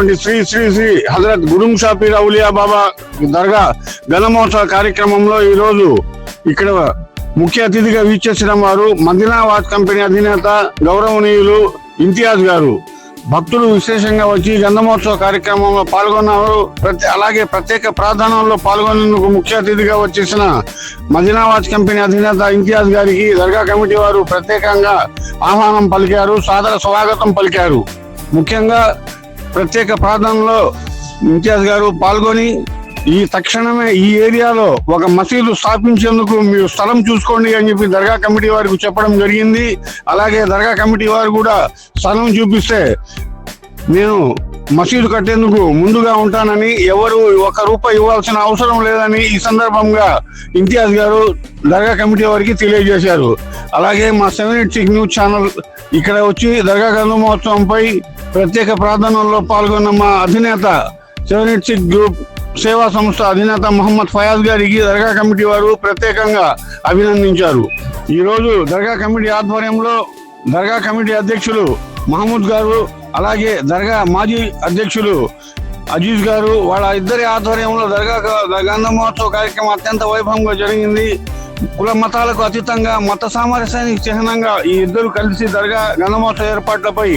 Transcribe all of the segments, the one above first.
ఉన్నటువంటి శ్రీ శ్రీ శ్రీ హజరత్ గురుం షాపీర్ అవులియా బాబా దర్గా గణమోత్సవ కార్యక్రమంలో ఈ రోజు ఇక్కడ ముఖ్య అతిథిగా వీక్షించడం వారు మదీనా వాచ్ కంపెనీ అధినేత గౌరవనీయులు ఇంతియాజ్ గారు. భక్తులు విశేషంగా వచ్చి గంధమోత్సవ కార్యక్రమంలో పాల్గొన్నారు. ప్రతి అలాగే ప్రత్యేక ప్రార్థనలో పాల్గొనేందుకు ముఖ్య అతిథిగా వచ్చేసిన మదినావాజ్ వాచ్ కంపెనీ అధినేత ఇంతియాజ్ గారికి దర్గా కమిటీ వారు ప్రత్యేకంగా ఆహ్వానం పలికారు సాదర స్వాగతం పలికారు. ముఖ్యంగా ప్రత్యేక ప్రార్థనలో ఇంతియాజ్ గారు పాల్గొని ఈ తక్షణమే ఈ ఏరియాలో ఒక మసీదు స్థాపించేందుకు మీరు స్థలం చూసుకోండి అని చెప్పి దర్గా కమిటీ వారికి చెప్పడం జరిగింది. అలాగే దర్గా కమిటీ వారు కూడా స్థలం చూపిస్తే నేను మసీదు కట్టేందుకు ముందుగా ఉంటానని ఎవరు ఒక రూపాయి ఇవ్వాల్సిన అవసరం లేదని ఈ సందర్భంగా ఇంతియాజ్ గారు దర్గా కమిటీ వారికి తెలియజేశారు. అలాగే మా సెవెన్ సిక్స్ న్యూస్ ఛానల్ ఇక్కడ వచ్చి దర్గా గంధ మహోత్సవంపై ప్రత్యేక ప్రార్థనల్లో పాల్గొన్న మా అధినేత సెవెన్ సిక్స్ గ్రూప్ సేవా సంస్థ అధినేత మహమ్మద్ ఫయాజ్ గారికి దర్గా కమిటీ వారు ప్రత్యేకంగా అభినందించారు. ఈరోజు దర్గా కమిటీ ఆధ్వర్యంలో దర్గా కమిటీ అధ్యక్షులు మహమూద్ గారు అలాగే దర్గా మాజీ అధ్యక్షులు అజీజ్ గారు వాళ్ళ ఇద్దరి ఆధ్వర్యంలో దర్గా గంధ మహోత్సవ కార్యక్రమం అత్యంత వైభవంగా జరిగింది. కుల మతాలకు అతీతంగా మత సామరస్యానికి చిహ్నంగా ఈ ఇద్దరు కలిసి దర్గా గంధమోత్సవ ఏర్పాట్లపై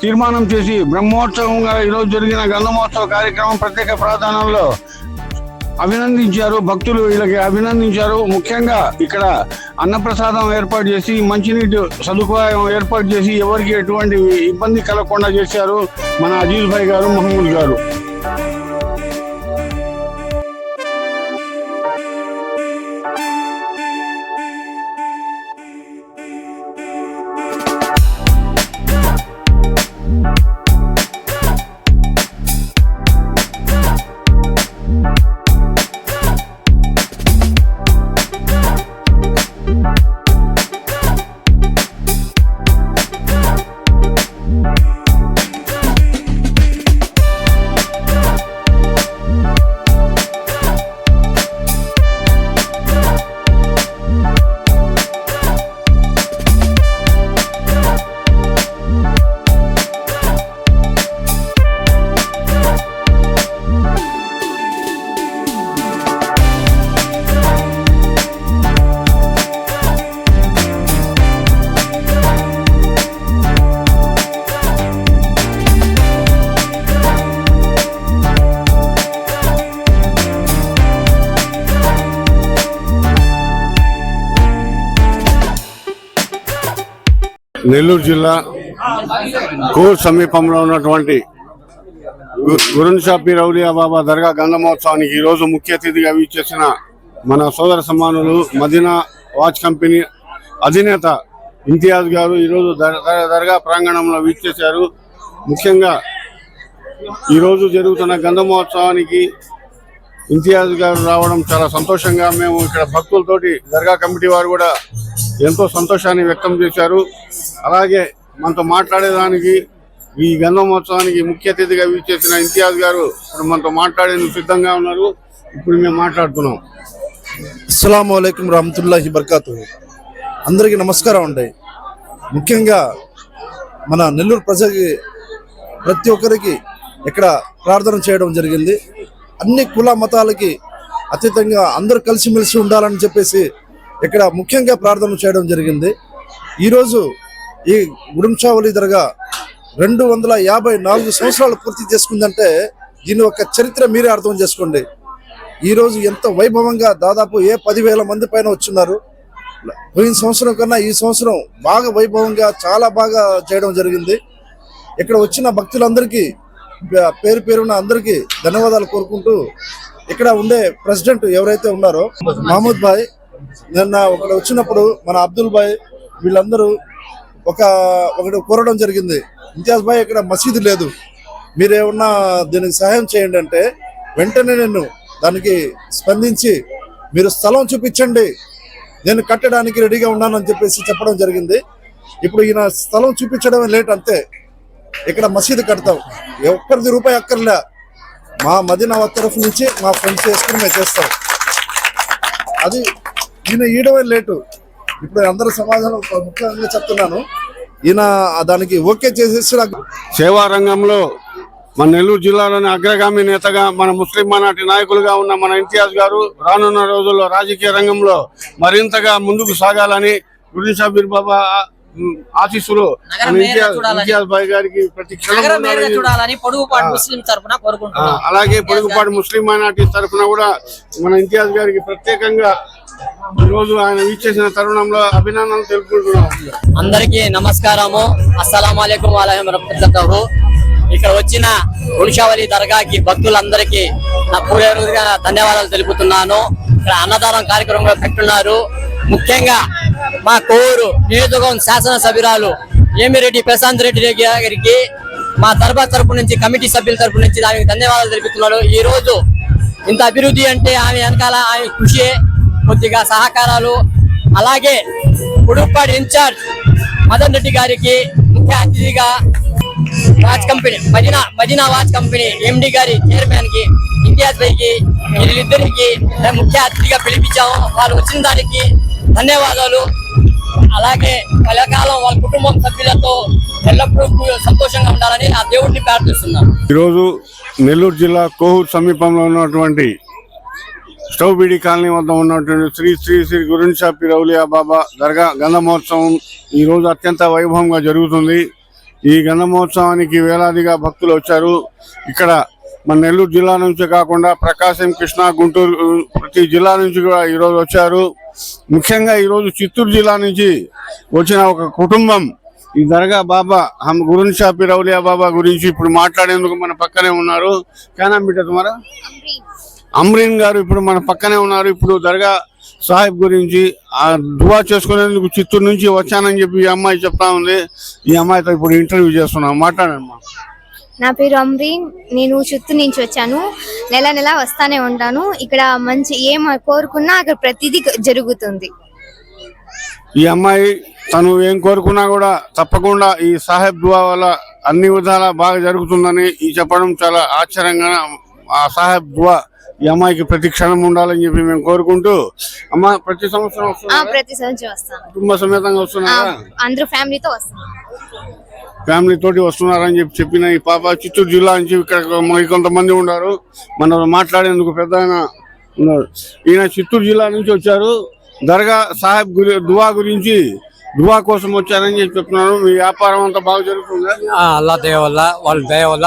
తీర్మానం చేసి బ్రహ్మోత్సవంగా ఈరోజు జరిగిన గంధమోత్సవ కార్యక్రమం ప్రత్యేక ప్రాధాన్యంలో అభినందించారు భక్తులు వీళ్ళకి అభినందించారు. ముఖ్యంగా ఇక్కడ అన్నప్రసాదం ఏర్పాటు చేసి మంచినీటి సదుపాయం ఏర్పాటు చేసి ఎవరికి ఎటువంటి ఇబ్బంది కలగకుండా చేశారు మన అజీజ్ భాయ్ గారు మహమ్మద్ గారు. నెల్లూరు జిల్లా కోర్ సమీపంలో ఉన్నటువంటి గు- గురున్ షాపీర్ బాబా దర్గా గంధ మహోత్సవానికి ఈ రోజు ముఖ్య అతిథిగా వీచేసిన మన సోదర సమానులు మదీనా వాచ్ కంపెనీ అధినేత ఇంతియాజ్ గారు ఈరోజు దర్గా ప్రాంగణంలో వీచేశారు ముఖ్యంగా ఈరోజు జరుగుతున్న గంధ మహోత్సవానికి ఇంతియాజ్ గారు రావడం చాలా సంతోషంగా మేము ఇక్కడ భక్తులతోటి దర్గా కమిటీ వారు కూడా ఎంతో సంతోషాన్ని వ్యక్తం చేశారు. అలాగే మనతో మాట్లాడేదానికి ఈ గంధ మహోత్సవానికి ముఖ్య అతిథిగా వీచేసిన ఇంతియాజ్ గారు ఇప్పుడు మనతో మాట్లాడేందుకు సిద్ధంగా ఉన్నారు. ఇప్పుడు మేము మాట్లాడుతున్నాం. అస్సలం అయికం రహమతుల్లాహి బర్కాతు అందరికీ నమస్కారం అండి. ముఖ్యంగా మన నెల్లూరు ప్రజలకి ప్రతి ఒక్కరికి ఇక్కడ ప్రార్థన చేయడం జరిగింది. అన్ని కుల మతాలకి అతీతంగా అందరూ కలిసిమెలిసి ఉండాలని చెప్పేసి ఇక్కడ ముఖ్యంగా ప్రార్థన చేయడం జరిగింది. ఈరోజు ఈ గుడుంచావలి దర్గా రెండు వందల యాభై నాలుగు సంవత్సరాలు పూర్తి చేసుకుందంటే దీని ఒక చరిత్ర మీరే అర్థం చేసుకోండి. ఈ రోజు ఎంత వైభవంగా దాదాపు ఏ పదివేల మంది పైన వచ్చున్నారు. పోయిన సంవత్సరం కన్నా ఈ సంవత్సరం బాగా వైభవంగా చాలా బాగా చేయడం జరిగింది. ఇక్కడ వచ్చిన భక్తులందరికీ పేరు పేరున అందరికీ ధన్యవాదాలు కోరుకుంటూ ఇక్కడ ఉండే ప్రెసిడెంట్ ఎవరైతే ఉన్నారో మహమూద్ భాయ్ నిన్న ఒకడు వచ్చినప్పుడు మన అబ్దుల్ భాయ్ వీళ్ళందరూ ఒక ఒకటి కోరడం జరిగింది. ఇంతియాజ్ భాయ్ ఇక్కడ మసీదు లేదు. మీరేమన్నా దీనికి సహాయం చేయండి అంటే వెంటనే నేను దానికి స్పందించి మీరు స్థలం చూపించండి. నేను కట్టడానికి రెడీగా ఉన్నానని చెప్పేసి చెప్పడం జరిగింది. ఇప్పుడు ఈయన స్థలం చూపించడమే లేట్ అంతే. ఇక్కడ మసీదు కడతాం. ఒక్కరిది రూపాయి అక్కర్లే. మా మదీనా తరఫు నుంచి మా ఫ్రెండ్స్ చేసుకుని మేము చేస్తాం. అది ఈయన ఈయడమే లేటు. ఇప్పుడు అందరూ సమాధానం ముఖ్యంగా చెప్తున్నాను. ఈయన దానికి ఓకే చేసేసి నాకు సేవా రంగంలో మన నెల్లూరు జిల్లాలోని అగ్రగామి నేతగా మన ముస్లిం మనాటి నాయకులుగా ఉన్న మన ఇంతియాజ్ గారు రానున్న రోజుల్లో రాజకీయ రంగంలో మరింతగా ముందుకు సాగాలని గురించి షబీర్ బాబా ఆశీస్సులు ఇంతియాజ్ భాయ్ గారికి ప్రతి పొడుగుపాటు అలాగే పొరుగుపాటి ముస్లిం మైనార్టీ తరఫున కూడా మన ఇంతియాజ్ గారికి ప్రత్యేకంగా ఈరోజు రోజు ఆయన ఇచ్చేసిన తరుణంలో అభినందనలు తెలుపుకుంటున్నాం. అందరికీ నమస్కారము. అస్సలం అలైకుం ఇక్కడ వచ్చిన ఉడిషావళి దర్గాకి భక్తులందరికీ నా పూర్వగా ధన్యవాదాలు తెలుపుతున్నాను. ఇక్కడ అన్నదానం కార్యక్రమం పెట్టున్నారు. ముఖ్యంగా మా కోరు నియోజకవర్గం శాసనసభ్యురాలు ఏమిరెడ్డి ప్రశాంత్ రెడ్డి గారికి మా దర్బార్ తరపు నుంచి కమిటీ సభ్యుల తరపు నుంచి దానికి ధన్యవాదాలు తెలుపుతున్నాడు ఈ రోజు ఇంత అభివృద్ధి అంటే ఆమె వెనకాల ఆమె కృషి కొద్దిగా సహకారాలు. అలాగే ఉడుప్పాడి ఇన్ఛార్జ్ మదన్ రెడ్డి గారికి ముఖ్య అతిథిగా watch company Madina Madina watch company MD గారి చైర్మన్కి ఇంతియాజ్ భాయ్కి వీళ్ళిద్దరికి ముఖ్య అతిథిగా పిలిపించాము. వాళ్ళు వచ్చిన దానికి ధన్యవాదాలు. అలాగే కలకాలం వాళ్ళ కుటుంబం సభ్యులతో ఎల్లప్పుడూ సంతోషంగా ఉండాలని ఆ దేవుడిని ప్రార్థిస్తున్నాను. ఈరోజు నెల్లూరు జిల్లా కోహూరు సమీపంలో ఉన్నటువంటి స్టవ్ బీడి కాలనీ వద్ద ఉన్నటువంటి శ్రీ శ్రీ శ్రీ గురున్ షాపి రౌలియా బాబా దర్గా గంధ మహోత్సవం ఈ రోజు అత్యంత వైభవంగా జరుగుతుంది. ఈ గంధ మహోత్సవానికి వేలాదిగా భక్తులు వచ్చారు. ఇక్కడ మన నెల్లూరు జిల్లా నుంచి కాకుండా ప్రకాశం కృష్ణా గుంటూరు ప్రతి జిల్లా నుంచి కూడా ఈరోజు వచ్చారు. ముఖ్యంగా ఈరోజు చిత్తూరు జిల్లా నుంచి వచ్చిన ఒక కుటుంబం ఈ దర్గా బాబా హమ్ గురున్ రౌలియా బాబా గురించి ఇప్పుడు మాట్లాడేందుకు మన పక్కనే ఉన్నారు. కానా బిడ్డ తుమారా? అమ్రీన్ గారు ఇప్పుడు మన పక్కనే ఉన్నారు. ఇప్పుడు దర్గా సాహిబ్ గురించి ఆ దువా చేసుకునేందుకు చిత్తూరు నుంచి వచ్చానని చెప్పి ఈ అమ్మాయి చెప్తా ఉంది. ఈ అమ్మాయితో ఇప్పుడు ఇంటర్వ్యూ చేస్తున్నాం. మాట్లాడమ్మా నా పేరు అమ్రీన్. నేను చిత్తూరు నుంచి వచ్చాను. నెల నెల వస్తానే ఉంటాను. ఇక్కడ మంచి ఏం కోరుకున్నా అక్కడ ప్రతిదీ జరుగుతుంది. ఈ అమ్మాయి తను ఏం కోరుకున్నా కూడా తప్పకుండా ఈ సాహెబ్ దువా వల్ల అన్ని విధాలా బాగా జరుగుతుందని ఈ చెప్పడం చాలా ఆశ్చర్యంగా ఆ సాహెబ్ దువా ఈ అమ్మాయికి ప్రతి క్షణం ఉండాలని చెప్పి మేము కోరుకుంటూ అమ్మ ప్రతి సంవత్సరం ఆ, వస్తున్నారా? ప్రతి సంవత్సరం వస్తాను. కుటుంబ సమేతంగా ఆ, వస్తున్నారా అందరూ ఫ్యామిలీతో వస్తాను. ఫ్యామిలీ తోటి వస్తున్నారని చెప్పి చెప్పిన ఈ పాప చిత్తూరు జిల్లా నుంచి ఇక్కడ మరి కొంతమంది ఉన్నారు. మన మాట్లాడేందుకు పెద్ద ఆయన ఉన్నారు. ఈయన చిత్తూరు జిల్లా నుంచి వచ్చారు. దర్గా సాహెబ్ గురి దువా గురించి దువా కోసం వచ్చారని చెప్పి చెప్తున్నారు. మీ వ్యాపారం అంతా బాగా జరుగుతుందా. ఆ, అల్లా దయ వల్ల వాళ్ళ దయ వల్ల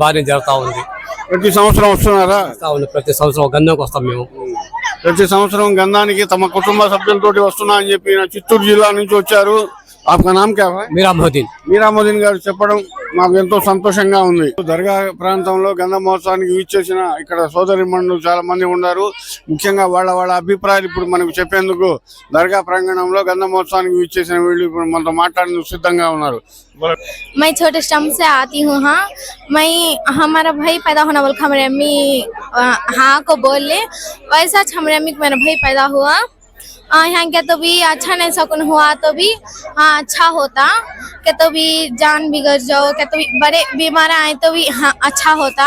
బాగానే జరుగుతా ఉంది. ప్రతి సంవత్సరం వస్తున్నారా? ప్రతి సంవత్సరం గంధంకి వస్తాం మేము. ప్రతి సంవత్సరం గంధానికి తమ కుటుంబ సభ్యులతోటి వస్తున్నా అని చెప్పి చిత్తూరు జిల్లా నుంచి వచ్చారు. ఆప్కా నామ్ క్యా హై? మీరా మహదీన్ మీరాముద్దీన్ గారు చెప్పడం మాకు ఎంతో సంతోషంగా ఉంది దర్గా ప్రాంతంలో గంధ మహోత్సవానికి వీచేసిన ఇక్కడ సోదరి మండలు చాలా మంది ఉన్నారు ముఖ్యంగా వాళ్ళ వాళ్ళ అభిప్రాయాలు ఇప్పుడు మనకు చెప్పేందుకు దర్గా ప్రాంగణంలో గంధ మహోత్సవానికి వీచేసిన వీళ్ళు ఇప్పుడు మనతో మాట్లాడేందుకు సిద్ధంగా ఉన్నారు मैं छोटे स्टम्प से आती हूँ हाँ मैं हमारा भाई पैदा होना बोल के हमारे अम्मी अ, हाँ को बोल ले वैसा हमारे अम्मी को मेरा भाई पैदा हुआ आ, यहाँ के तो भी अच्छा नहीं सकून हुआ तो भी हाँ अच्छा होता। के तो भी जान बिगड़ जाओ के तो भी बड़े बीमार आए तो भी हाँ अच्छा होता।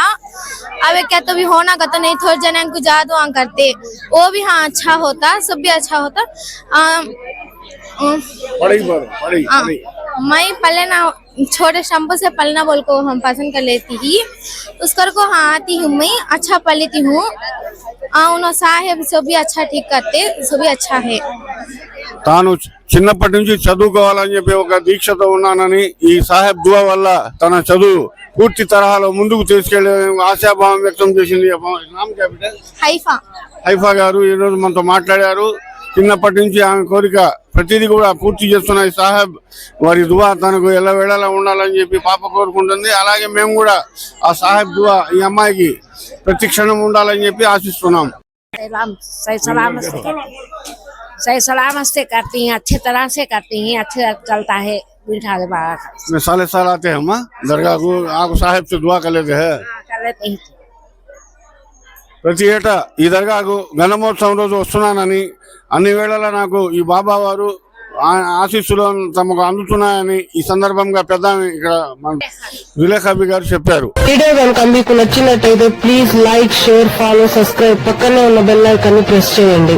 अब क्या तो भी होना का तो नहीं थोड़े जन को जादू करते। वो भी हाँ अच्छा होता सब भी अच्छा होता। आ, अम, పడై బారు, పడై, हाँ, పడై. मैं पलना छोटे शैम्पू से पलना बोल को हम पसंद कर लेती ही उसकर को हाँ आती हूँ मैं अच्छा पल लेती हूँ हाँ उन्होंने साहेब सब भी अच्छा ठीक करते सब भी अच्छा है తాను చిన్నప్పటి నుంచి చదువుకోవాలని చెప్పి ఒక దీక్షతో ఉన్నానని ఈ సాహెబ్ దువా వల్ల తన చదువు పూర్తి తరహాలో ముందుకు తీసుకెళ్లే ఆశాభావం వ్యక్తం చేసింది నామ్ క్యా బేటా? हाइफा హైఫా గారు ఈ రోజు మనతో మాట్లాడారు చిన్నప్పటి నుంచి ఆమె కోరిక ప్రతిదీ కూడా పూర్తి చేస్తున్న ఈ సాహెబ్ వారి దువా తనకు ఎలా వేళలా ఉండాలని చెప్పి పాప కోరుకుంటుంది అలాగే మేము కూడా ఆ సాహెబ్ దువా ఈ అమ్మాయికి ప్రతి క్షణం ఉండాలని చెప్పి ఆశిస్తున్నాం सलाम सही सलामत से सही सलामत से करती हैं अच्छी तरह से करती हैं अच्छे चलता है मीठा बाबा का इसमें साले साल आते हैं हम हाँ? दरगाह को आग साहेब से दुआ कर लेते हैं हाँ, कर लेते हैं ప్రతి ఏటా ఈ దర్గాకు గణమోత్సవం రోజు వస్తున్నానని అన్ని వేళలా నాకు ఈ బాబా వారు ఆ- ఆశీస్సులు తమకు అందుతున్నాయని ఈ సందర్భంగా పెద్ద ఇక్కడ మన విలేఖాబి గారు చెప్పారు. వీడియో కనుక మీకు నచ్చినట్టయితే please like share follow subscribe పక్కనే ఉన్న బెల్ ఐకాన్ని ప్రెస్ చేయండి.